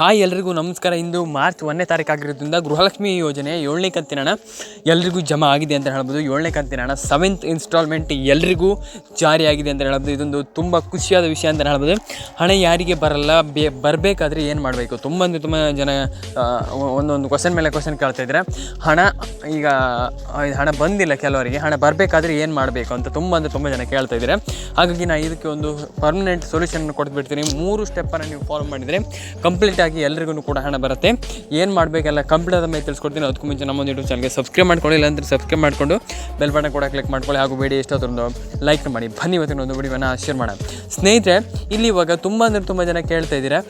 Hi ಎಲ್ರಿಗೂ ನಮಸ್ಕಾರ. ಇಂದು March ಒಂದನೇ ತಾರೀಕು ಆಗಿರೋದ್ರಿಂದ ಗೃಹಲಕ್ಷ್ಮಿ ಯೋಜನೆ ಏಳನೇ ಕಂತಿನ ಹಣ ಎಲ್ರಿಗೂ ಜಮಾ ಆಗಿದೆ ಅಂತ ಹೇಳ್ಬೋದು. ಏಳನೇ ಕಂತಿನ ಹಣ ಸೆವೆಂತ್ ಇನ್ಸ್ಟಾಲ್ಮೆಂಟ್ ಎಲ್ರಿಗೂ ಜಾರಿಯಾಗಿದೆ ಅಂತ ಹೇಳ್ಬೋದು. ಇದೊಂದು ತುಂಬ ಖುಷಿಯಾದ ವಿಷಯ ಅಂತ ಹೇಳ್ಬೋದು. ಹಣ ಯಾರಿಗೆ ಬರಲ್ಲ, ಬೇ, ಬರಬೇಕಾದ್ರೆ ಏನು ಮಾಡಬೇಕು? ತುಂಬ ಅಂದರೆ ತುಂಬ ಜನ ಒಂದೊಂದು ಕ್ವಶನ್ ಮೇಲೆ ಕ್ವಶನ್ ಕೇಳ್ತಾ ಇದ್ದಾರೆ ಹಣ, ಈಗ ಹಣ ಬಂದಿಲ್ಲ ಕೆಲವರಿಗೆ, ಹಣ ಬರಬೇಕಾದ್ರೆ ಏನು ಮಾಡಬೇಕು ಅಂತ ತುಂಬ ಅಂದರೆ ತುಂಬ ಜನ ಕೇಳ್ತಾ ಇದ್ದಾರೆ ಹಾಗಾಗಿ ನಾನು ಇದಕ್ಕೆ ಒಂದು ಪರ್ಮನೆಂಟ್ ಸೊಲ್ಯೂಷನ್ ಕೊಟ್ಬಿಡ್ತೀನಿ. ಮೂರು ಸ್ಟೆಪ್ಪನ್ನು ನೀವು ಫಾಲೋ ಮಾಡಿದರೆ ಕಂಪ್ಲೀಟ್ ಆಗಿ ಎಲ್ರಿಗೂ ಕೂಡ ಹಣ ಬರುತ್ತೆ. ಏನು ಮಾಡಬೇಕೆಲ್ಲ ಕಂಪ್ಲೀಟ್ ಮೇಲೆ ತಿಳಿಸ್ಕೊಡ್ತೀನಿ. ಅದಕ್ಕೂ ಮುಂಚೆ ನಮ್ಮ ಒಂದು ಯೂಟ್ಯೂಬ್ ಚಾನಲ್ಗೆ ಸಬ್ಸ್ಕ್ರೈಬ್ ಮಾಡ್ಕೊಳ್ಳಿ. ಅಂದರೆ ಸಬ್ಸ್ಕ್ರೈಬ್ ಮಾಡಿಕೊಂಡು ಬೆಲ್ ಬಟನ್ ಕೂಡ ಕ್ಲಿಕ್ ಮಾಡ್ಕೊಳ್ಳಿ. ಹಾಗೂ ಬೇಡಿ ಎಷ್ಟೊತ್ತೊಂದು ಲೈಕ್ ಮಾಡಿ. ಬನ್ನಿ ಇವತ್ತಿನ ಒಂದು ವಿಡಿಯೋನ ಶೇರ್ ಮಾಡೋಣ. ಸ್ನೇಹಿತರೆ, ಇಲ್ಲಿ ಇವಾಗ ತುಂಬ ಅಂದರೆ ತುಂಬ ಜನ ಕೇಳ್ತಾ ಇದ್ದೀರಾ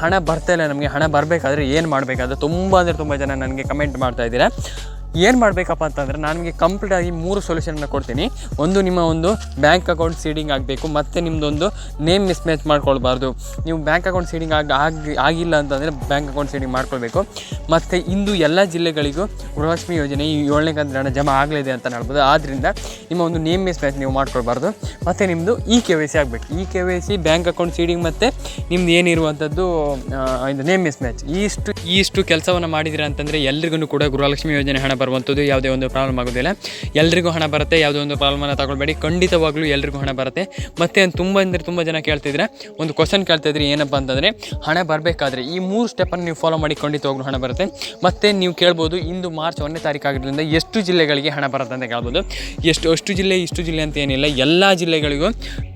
ಹಣ ಬರ್ತಾ ಇಲ್ಲ ನಮಗೆ. ಹಣ ಬರಬೇಕಾದ್ರೆ ಏನು ಮಾಡಬೇಕಾದ್ರೆ ತುಂಬ ಅಂದರೆ ತುಂಬ ಜನ ನನಗೆ ಕಮೆಂಟ್ ಮಾಡ್ತಾ ಇದ್ದೀರಾ. ಏನು ಮಾಡಬೇಕಪ್ಪ ಅಂತಂದರೆ ನಾನು ನಿಮಗೆ ಕಂಪ್ಲೀಟ್ ಆಗಿ ಮೂರು ಸೊಲ್ಯೂಷನ್ನ ಕೊಡ್ತೀನಿ. ಒಂದು ನಿಮ್ಮ ಒಂದು ಬ್ಯಾಂಕ್ ಅಕೌಂಟ್ ಸೀಡಿಂಗ್ ಆಗಬೇಕು ಮತ್ತು ನಿಮ್ಮದೊಂದು ನೇಮ್ ಮಿಸ್ ಮ್ಯಾಚ್ ಮಾಡ್ಕೊಳ್ಬಾರ್ದು. ನೀವು ಬ್ಯಾಂಕ್ ಅಕೌಂಟ್ ಸೀಡಿಂಗ್ ಆಗಿ ಆಗಿ ಆಗಿಲ್ಲ ಅಂತಂದರೆ ಬ್ಯಾಂಕ್ ಅಕೌಂಟ್ ಸೀಡಿಂಗ್ ಮಾಡ್ಕೊಳ್ಬೇಕು. ಮತ್ತು ಇಂದು ಎಲ್ಲ ಜಿಲ್ಲೆಗಳಿಗೂ ಗೃಹಲಕ್ಷ್ಮಿ ಯೋಜನೆ ಈ ಏಳನೇ ಕಂತಿನ ಹಣ ಜಮಾ ಆಗಲಿದೆ ಅಂತ ಹೇಳ್ಬೋದು. ಆದ್ದರಿಂದ ನಿಮ್ಮ ಒಂದು ನೇಮ್ ಮಿಸ್ ಮ್ಯಾಚ್ ನೀವು ಮಾಡ್ಕೊಳ್ಬಾರ್ದು. ಮತ್ತು ನಿಮ್ಮದು ಇ ಕೆ ವೈ ಸಿ ಆಗಬೇಕು. E K Y C bank account seeding ಮತ್ತು ನಿಮ್ದು ಏನಿರುವಂಥದ್ದು ಆ, ಇದು ನೇಮ್ ಮಿಸ್ ಮ್ಯಾಚ್ ಇಷ್ಟು ಇಷ್ಟು ಕೆಲಸವನ್ನು ಮಾಡಿದಿರ ಅಂತಂದರೆ ಎಲ್ರಿಗೂ ಕೂಡ ಗೃಹಲಕ್ಷ್ಮಿ ಯೋಜನೆ ಹಣ ಬರುವಂಥದ್ದು ಯಾವುದೇ ಒಂದು ಪ್ರಾಬ್ಲಮ್ ಆಗೋದಿಲ್ಲ. ಎಲ್ರಿಗೂ ಹಣ ಬರುತ್ತೆ, ಯಾವುದೇ ಒಂದು ಪ್ರಾಬ್ಲಮನ್ನು ತಗೊಳ್ಬೇಡಿ. ಖಂಡಿತವಾಗ್ಲೂ ಎಲ್ರಿಗೂ ಹಣ ಬರುತ್ತೆ. ಮತ್ತು ತುಂಬ ಅಂದರೆ ತುಂಬ ಜನ ಕೇಳ್ತಿದ್ರೆ, ಒಂದು ಕ್ವಶನ್ ಕೇಳ್ತಾ ಇದ್ರಿ ಏನಪ್ಪ ಅಂತಂದರೆ, ಹಣ ಬರಬೇಕಾದ್ರೆ ಈ ಮೂರು ಸ್ಟೆಪ್ಪನ್ನು ನೀವು ಫಾಲೋ ಮಾಡಿ ಖಂಡಿತವಾಗ್ಲೂ ಹಣ ಬರುತ್ತೆ. ಮತ್ತು ನೀವು ಕೇಳ್ಬೋದು, ಇಂದು ಮಾರ್ಚ್ ಒಂದನೇ ತಾರೀಕು ಆಗಿರೋದ್ರಿಂದ ಎಷ್ಟು ಜಿಲ್ಲೆಗಳಿಗೆ ಹಣ ಬರುತ್ತೆ ಅಂತ ಕೇಳ್ಬೋದು. ಎಷ್ಟು, ಅಷ್ಟು ಜಿಲ್ಲೆ, ಇಷ್ಟು ಜಿಲ್ಲೆ ಅಂತ ಏನಿಲ್ಲ. ಎಲ್ಲ ಜಿಲ್ಲೆಗಳಿಗೂ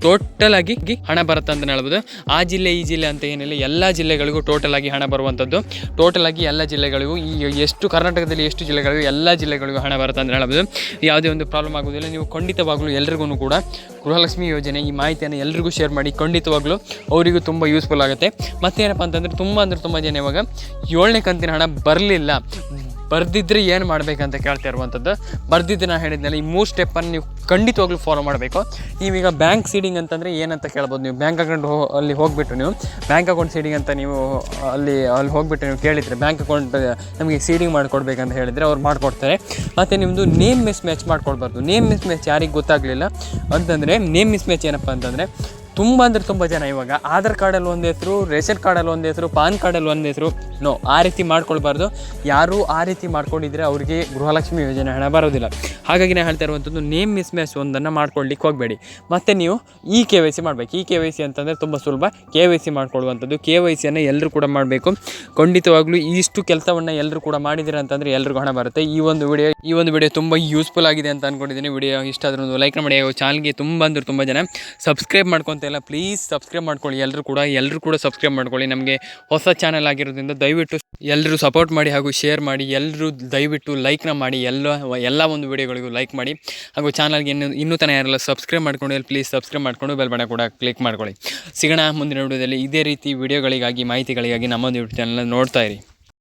ಟೋಟಲ್ ಆಗಿ ಹಣ ಬರುತ್ತೆ ಅಂತ ಹೇಳ್ಬೋದು. ಆ ಜಿಲ್ಲೆ, ಈ ಜಿಲ್ಲೆ ಅಂತ ಏನಿಲ್ಲ. ಎಲ್ಲ ಜಿಲ್ಲೆಗಳಿಗೂ ಟೋಟಲ್ ಆಗಿ ಹಣ ಬರುವಂಥದ್ದು. ಟೋಟಲ್ ಆಗಿ ಎಲ್ಲ ಜಿಲ್ಲೆಗಳಿಗೂ ಈ ಎಷ್ಟು, ಕರ್ನಾಟಕದಲ್ಲಿ ಎಷ್ಟು ಜಿಲ್ಲೆಗಳಿಗೂ ಎಲ್ಲ ಜಿಲ್ಲೆಗಳಿಗೂ ಹಣ ಬರುತ್ತೆ ಅಂತ ಹೇಳ್ಬೋದು ಯಾವುದೇ ಒಂದು ಪ್ರಾಬ್ಲಮ್ ಆಗೋದಿಲ್ಲ ನೀವು ಖಂಡಿತವಾಗ್ಲೂ ಎಲ್ರಿಗೂ ಕೂಡ ಗೃಹಲಕ್ಷ್ಮಿ ಯೋಜನೆ ಈ ಮಾಹಿತಿಯನ್ನು ಎಲ್ರಿಗೂ ಶೇರ್ ಮಾಡಿ. ಖಂಡಿತವಾಗ್ಲೂ ಅವರಿಗೂ ತುಂಬ ಯೂಸ್ಫುಲ್ ಆಗುತ್ತೆ. ಮತ್ತೇನಪ್ಪ ಅಂತಂದರೆ ತುಂಬ ಅಂದರೆ ತುಂಬ ಜನ ಇವಾಗ ಏಳನೇ ಕಂತಿನ ಹಣ ಬರಲಿಲ್ಲ. ಬರ್ದಿದ್ರೆ ಏನು ಮಾಡಬೇಕಂತ ಕೇಳ್ತಾ ಇರುವಂಥದ್ದು ಬರ್ದಿದ್ದು ನಾನು ಹೇಳಿದ್ನಲ್ಲ, ಈ ಮೂರು ಸ್ಟೆಪ್ಪನ್ನು ನೀವು ಖಂಡಿತವಾಗ್ಲೂ ಫಾಲೋ ಮಾಡಬೇಕು. ನೀವೀಗ ಬ್ಯಾಂಕ್ ಸೀಡಿಂಗ್ ಅಂತಂದರೆ ಏನಂತ ಕೇಳ್ಬೋದು ನೀವು? ಬ್ಯಾಂಕ್ ಅಕೌಂಟ್ ಹೋ ಅಲ್ಲಿ ಹೋಗಿಬಿಟ್ಟು ನೀವು ಬ್ಯಾಂಕ್ ಅಕೌಂಟ್ ಸೀಡಿಂಗ್ ಅಂತ ನೀವು ಅಲ್ಲಿ ಅಲ್ಲಿ ಹೋಗಿಬಿಟ್ಟು ನೀವು ಕೇಳಿದರೆ ಬ್ಯಾಂಕ್ ಅಕೌಂಟ್ ನಮಗೆ ಸೀಡಿಂಗ್ ಮಾಡಿಕೊಡ್ಬೇಕಂತ ಹೇಳಿದರೆ ಅವ್ರು ಮಾಡಿಕೊಡ್ತಾರೆ. ಮತ್ತು ನಿಮ್ಮದು ನೇಮ್ ಮಿಸ್ ಮ್ಯಾಚ್ ಮಾಡ್ಕೊಡ್ಬಾರ್ದು. ನೇಮ್ ಮಿಸ್ ಮ್ಯಾಚ್ ಯಾರಿಗೆ ಗೊತ್ತಾಗಲಿಲ್ಲ ಅಂತಂದರೆ ನೇಮ್ ಮಿಸ್ ಮ್ಯಾಚ್ ಏನಪ್ಪ ಅಂತಂದರೆ ತುಂಬ ಅಂದರೆ ತುಂಬ ಜನ ಇವಾಗ ಆಧಾರ್ ಕಾರ್ಡಲ್ಲಿ ಒಂದು ಹೆಸರು, ರೇಷನ್ ಕಾರ್ಡಲ್ಲಿ ಒಂದು ಹೆಸರು, ಪಾನ್ ಕಾರ್ಡಲ್ಲಿ ಒಂದು ಹೆಸರು, ನೋ, ಆ ರೀತಿ ಮಾಡ್ಕೊಳ್ಬಾರ್ದು. ಯಾರೂ ಆ ರೀತಿ ಮಾಡ್ಕೊಂಡಿದ್ರೆ ಅವರಿಗೆ ಗೃಹಲಕ್ಷ್ಮಿ ಯೋಜನೆ ಹಣ ಬರೋದಿಲ್ಲ. ಹಾಗಾಗಿ ನಾನು ಹೇಳ್ತಾ ಇರುವಂಥದ್ದು ನೇಮ್ ಮಿಸ್ ಮ್ಯಾಚ್ ಒಂದನ್ನು ಮಾಡ್ಕೊಳ್ಲಿಕ್ಕೆ ಹೋಗಬೇಡಿ. ಮತ್ತು ನೀವು ಈ ಕೆ ವೈ ಸಿ ಮಾಡಬೇಕು. ಈ ಕೆ ವೈ ಸಿ ಅಂತಂದರೆ ತುಂಬ ಸುಲಭ. ಕೆ ವೈ ಸಿ ಮಾಡ್ಕೊಳ್ಳುವಂಥದ್ದು, ಕೆ ವೈ ಸಿಯನ್ನು ಎಲ್ಲರೂ ಕೂಡ ಮಾಡಬೇಕು. ಖಂಡಿತವಾಗ್ಲೂ ಇಷ್ಟು ಕೆಲಸವನ್ನು ಎಲ್ಲರೂ ಕೂಡ ಮಾಡಿದ್ದೀರ ಅಂತಂದರೆ ಎಲ್ಲರಿಗೂ ಹಣ ಬರುತ್ತೆ. ಈ ಒಂದು ವಿಡಿಯೋ ಈ ಒಂದು ವಿಡಿಯೋ ತುಂಬ ಯೂಸ್ಫುಲ್ ಆಗಿದೆ ಅಂತ ಅಂದ್ಕೊಂಡಿದ್ದೀನಿ ವಿಡಿಯೋ ಇಷ್ಟ ಒಂದು ಲೈಕ್ ಮಾಡಿ. ಚಾನಲ್ಗೆ ತುಂಬ ಅಂದ್ರೆ ತುಂಬ ಜನ ಸಬ್ಸ್ಕ್ರೈಬ್ ಮಾಡ್ಕೊತ ಇಲ್ಲ ಪ್ಲೀಸ್ ಸಬ್ಸ್ಕ್ರೈಬ್ ಮಾಡ್ಕೊಳ್ಳಿ. ಎಲ್ಲರೂ ಕೂಡ ಎಲ್ಲರೂ ಕೂಡ ಸಬ್ಸ್ಕ್ರೈಬ್ ಮಾಡ್ಕೊಳ್ಳಿ. ನಮಗೆ ಹೊಸ ಚಾನಲ್ ಆಗಿರೋದ್ರಿಂದ ದಯವಿಟ್ಟು ಎಲ್ಲರೂ ಸಪೋರ್ಟ್ ಮಾಡಿ ಹಾಗೂ ಶೇರ್ ಮಾಡಿ. ಎಲ್ಲರೂ ದಯವಿಟ್ಟು ಲೈಕ್ನ ಮಾಡಿ. ಎಲ್ಲ ಎಲ್ಲ ಒಂದು ವೀಡಿಯೋಗಳಿಗೂ ಲೈಕ್ ಮಾಡಿ. ಹಾಗೂ ಚಾನಲ್ಗೆ ಇನ್ನು, ಇನ್ನೂ ತನಕ ಯಾರೆಲ್ಲ ಸಬ್ಸ್ಕ್ರೈಬ್ ಮಾಡ್ಕೊಂಡು ಪ್ಲೀಸ್ ಸಬ್ಸ್ಕ್ರೈಬ್ ಮಾಡಿಕೊಂಡು ಬೆಲ್ ಕೂಡ ಕ್ಲಿಕ್ ಮಾಡ್ಕೊಳ್ಳಿ. ಸಿಗೋಣ ಮುಂದಿನ ವಿಡಿಯೋದಲ್ಲಿ ಇದೇ ರೀತಿ ವಿಡಿಯೋಗಳಿಗಾಗಿ, ಮಾಹಿತಿಗಳಿಗಾಗಿ ನಮ್ಮೊಂದು ಯೂಟ್ಯೂಬ್ ಚಾನಲ್ ನೋಡ್ತಾ ಇರಿ.